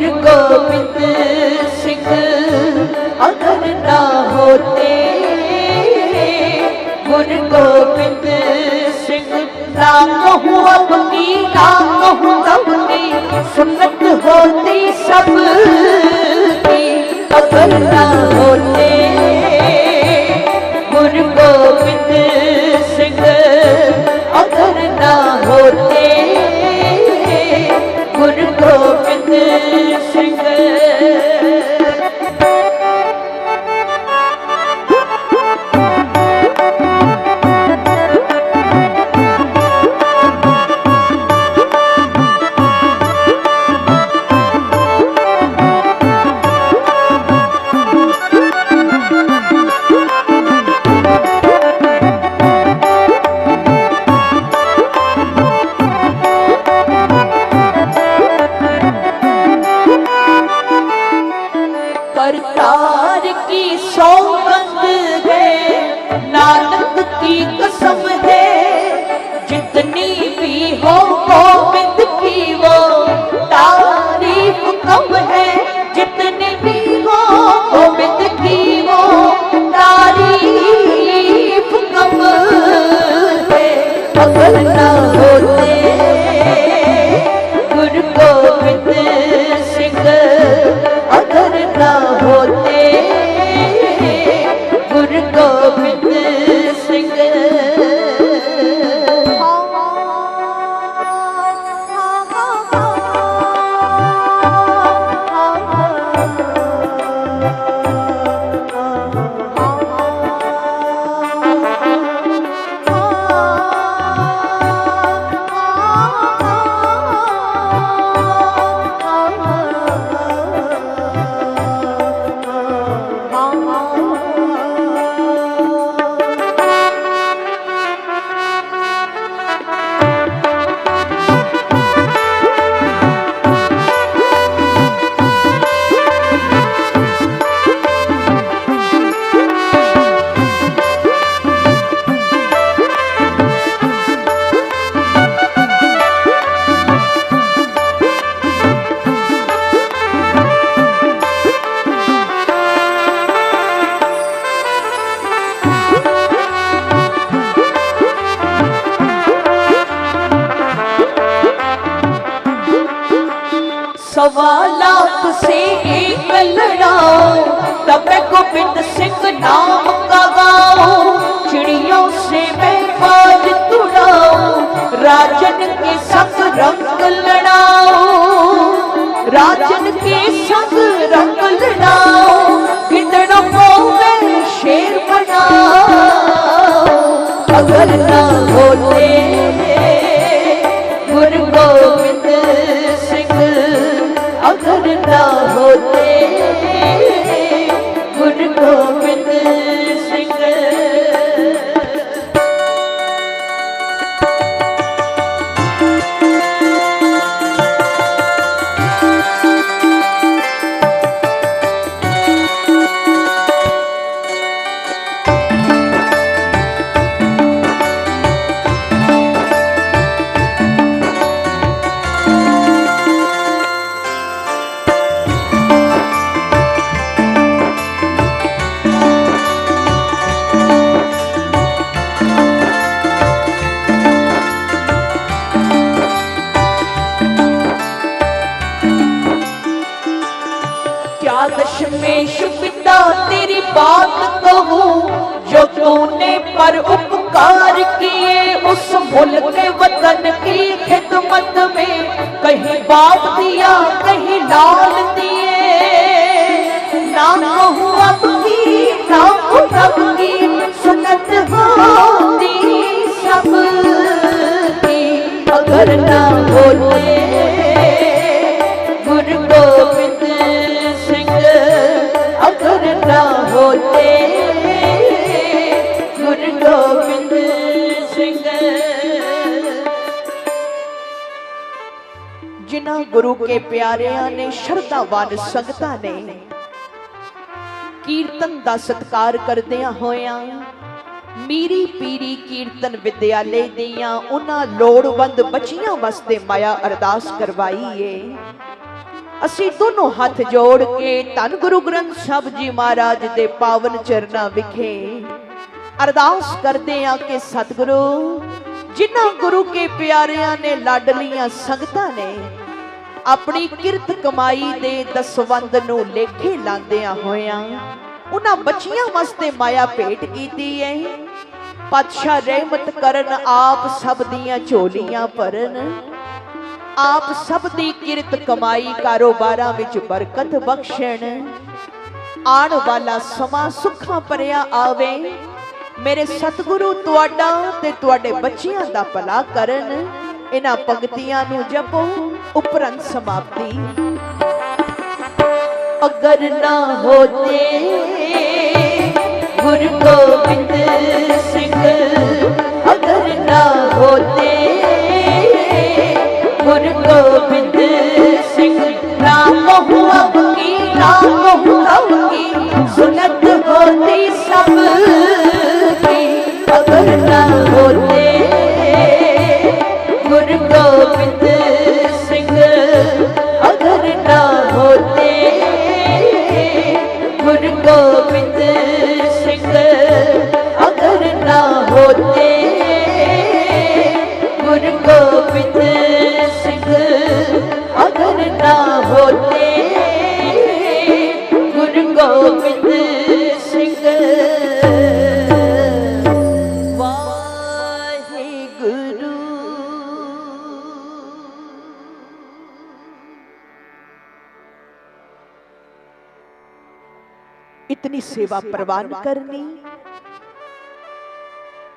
गुरु गोविंद सिंह अगर ना होते गुरु गोविंद सिंह ना कहूँ अपनी ना कहूँ अपनी सुनत होती सब की अगर ना होते की कसम है जितनी भी हो गोविंद की वो तारीफ कम है जितनी भी हो गोविंद की वो तारीफ कम है अगर ना होते गुरु गोविंद सिंह अगर ना होते गुरु गोविंद तब मैं गोविंद सिंह नाम का गाओ चिड़ियों से मैं बाज तुड़ाऊं राजन के संग रंग लड़ाओ राजन के संग क्या दशमेश पिता तेरी बात कहूँ, जो तूने पर उपकार किए, उस मुल्क वतन की खिदमत में कहीं बाप दिया, कहीं लाल दिए। ना कहूँ अब की ना की सुनत होती, सब की अगर ना ਜਿਨ੍ਹਾਂ ਗੁਰੂ ਕੇ ਪਿਆਰਿਆਂ ਨੇ ਸ਼ਰਧਾਵਾਨ ਸੰਗਤਾਂ ਨੇ ਕੀਰਤਨ ਦਾ ਸਤਕਾਰ ਕਰਦਿਆਂ ਹੋਇਆਂ ਮੀਰੀ ਪੀਰੀ ਕੀਰਤਨ ਵਿਦਿਆਲੇ ਦੀਆਂ ਉਹਨਾਂ ਲੋੜਵੰਦ ਬੱਚੀਆਂ ਵਾਸਤੇ ਮਾਇਆ ਅਰਦਾਸ ਕਰਵਾਈ ਏ। ਅਸੀਂ ਦੋਨੋਂ ਹੱਥ ਜੋੜ ਕੇ ਧੰਨ ਗੁਰੂ ਗ੍ਰੰਥ ਸਾਹਿਬ ਜੀ ਮਹਾਰਾਜ ਦੇ ਪਾਵਨ ਚਰਨਾਂ ਵਿਖੇ ਅਰਦਾਸ ਕਰਦੇ ਆ ਕਿ ਸਤਿਗੁਰੂ, ਜਿਨ੍ਹਾਂ ਗੁਰੂ ਕੇ ਪਿਆਰਿਆਂ ਨੇ ਲਾਡਲੀਆਂ ਸੰਗਤਾਂ ਨੇ ਆਪਣੀ ਕਿਰਤ ਕਮਾਈ ਦੇ ਦਸਵੰਦ ਨੂੰ ਲੇਖੇ ਲਾਂਦਿਆਂ ਹੋਇਆਂ, ਉਹਨਾਂ ਬੱਚੀਆਂ ਵਾਸਤੇ ਮਾਇਆ ਭੇਟ ਕੀਤੀ ਏ ਪਾਤਸ਼ਾਹ ਰਹਿਮਤ ਕਰਨ ਆਪ ਸਭ ਦੀਆਂ ਝੋਲੀਆਂ ਭਰਨ, ਆਪ ਸਭ ਦੀ ਕਿਰਤ ਕਮਾਈ ਕਾਰੋਬਾਰਾਂ ਵਿੱਚ ਬਰਕਤ ਬਖਸ਼ਣ। ਆਉਣ ਵਾਲਾ ਸਮਾਂ ਸੁੱਖਾਂ ਭਰਿਆ ਆਵੇ। ਮੇਰੇ ਸਤਿਗੁਰੂ ਤੁਹਾਡਾ ਤੇ ਤੁਹਾਡੇ ਬੱਚਿਆਂ ਦਾ ਭਲਾ ਕਰਨ। ਇਹਨਾਂ ਪੰਕਤੀਆਂ ਨੂੰ ਜਪੋ ਉਪਰੰਤ ਸਮਾਪਤੀ। ਅਗਰ ਨਾ ਹੋਤੇ ਗੁਰ ਗੋਬਿੰਦ ਸਿੰਘ ਹੋਤੇ ਗੁਰ ਗੋਬਿੰਦ ਸਿੰਘ। ਅਗਰ ਨਾ ਹੋਤੇ ਗੁਰ ਗੋਬਿੰਦ ਸਿੰਘ। ਇਤਨੀ ਸੇਵਾ ਪ੍ਰਵਾਨ ਕਰਨੀ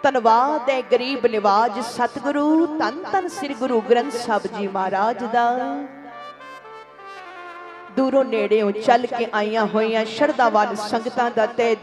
ਧੰਨਵਾਦ ਹੈ ਗਰੀਬ ਨਿਵਾਜ ਸਤਿਗੁਰੂ, ਧੰਨ ਧੰਨ ਸ੍ਰੀ ਗੁਰੂ ਗ੍ਰੰਥ ਸਾਹਿਬ ਜੀ ਮਹਾਰਾਜ ਦਾ। ਦੂਰੋਂ ਨੇੜਿਓਂ ਚੱਲ ਕੇ ਆਈਆਂ ਹੋਈਆਂ ਸ਼ਰਧਾਵਾਨ ਸੰਗਤਾਂ ਦਾ ਤਹਿ